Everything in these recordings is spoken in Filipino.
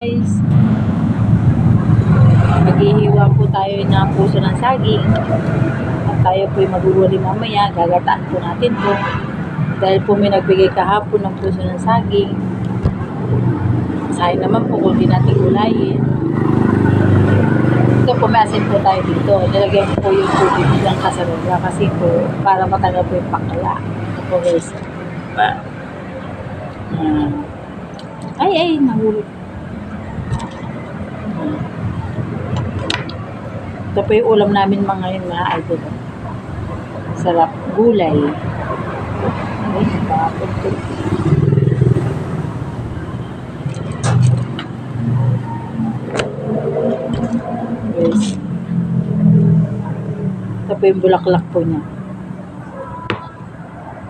guys. Maghihiwa po tayo ng puso ng saging. At tayo po maguguli mamaya. Gagataan po natin po. Dahil po may nagbigay kahapon ng puso ng saging. Sayang naman po kung di natin gulayin. Ito po may asin po tayo dito. Nilagyan po yung tubig ng kasarola kasi po para matagal po yung pakala. Ito po guys. Yan. Ay, ay, nahulog. Ito po yung ulam namin mga yun, mga idol. Sarap. Gulay. Ay, ito? Guys. Ito yung bulaklak po niya.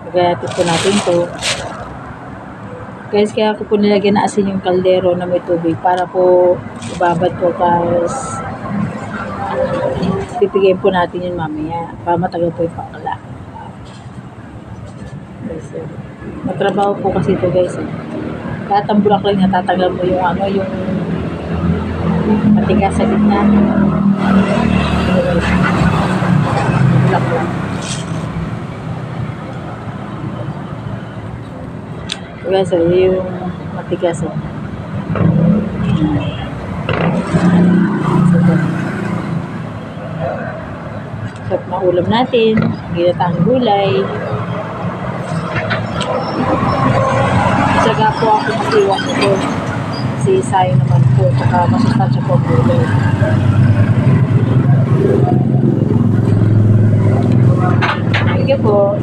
Pagayatin po natin to. Guys, kaya ko po nilagyan na asin yung kaldero na may tubig para po ibabad po guys. Pipigyan po natin yun mamaya para matagal po yung pakala. Guys, eh. Matrabaho po kasi ito guys. Eh. Lahat ng bulaklak niya tatagal mo yung ano, yung matigas sa gitna. Bulaklak. Guys, eh, yung matigas eh. Sarap na ulam natin. Ginatang gulay. Tsaga po ako mag-iwan nito. Kasi sayang naman po. Tsaka masustansya po ang gulay. Thank you po.